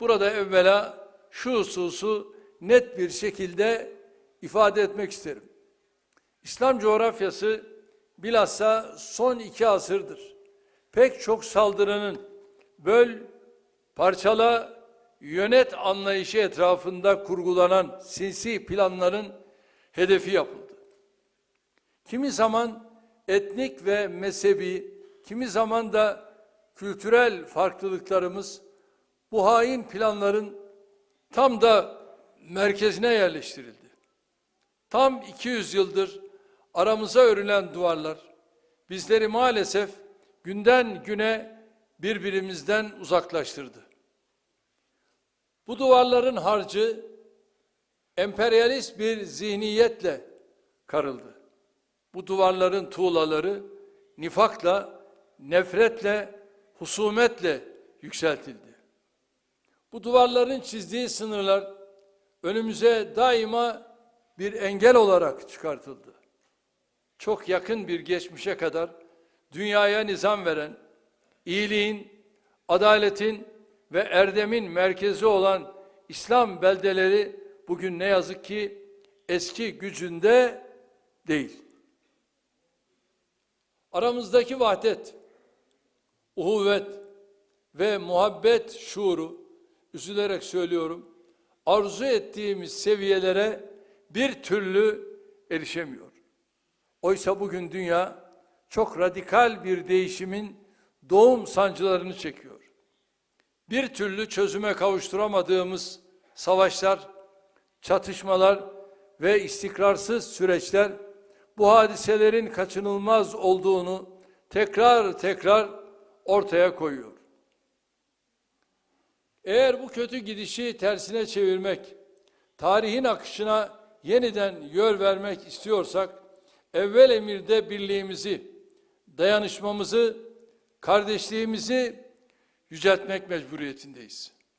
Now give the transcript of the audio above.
Burada evvela şu hususu net bir şekilde ifade etmek isterim. İslam coğrafyası bilhassa son iki asırdır. Pek çok saldırının böl, parçala, yönet anlayışı etrafında kurgulanan sinsi planların hedefi yapıldı. Kimi zaman etnik ve mezhebi, kimi zaman da kültürel farklılıklarımız bu hain planların tam da merkezine yerleştirildi. Tam 200 yıldır aramıza örülen duvarlar bizleri maalesef günden güne birbirimizden uzaklaştırdı. Bu duvarların harcı emperyalist bir zihniyetle karıldı. Bu duvarların tuğlaları nifakla, nefretle, husumetle yükseltildi. Bu duvarların çizdiği sınırlar önümüze daima bir engel olarak çıkartıldı. Çok yakın bir geçmişe kadar dünyaya nizam veren, iyiliğin, adaletin ve erdemin merkezi olan İslam beldeleri bugün ne yazık ki eski gücünde değil. Aramızdaki vahdet, uhuvvet ve muhabbet şuuru, üzülerek söylüyorum, arzu ettiğimiz seviyelere bir türlü erişemiyor. Oysa bugün dünya çok radikal bir değişimin doğum sancılarını çekiyor. Bir türlü çözüme kavuşturamadığımız savaşlar, çatışmalar ve istikrarsız süreçler bu hadiselerin kaçınılmaz olduğunu tekrar tekrar ortaya koyuyor. Eğer bu kötü gidişi tersine çevirmek, tarihin akışına yeniden yön vermek istiyorsak, evvel emirde birliğimizi, dayanışmamızı, kardeşliğimizi yüceltmek mecburiyetindeyiz.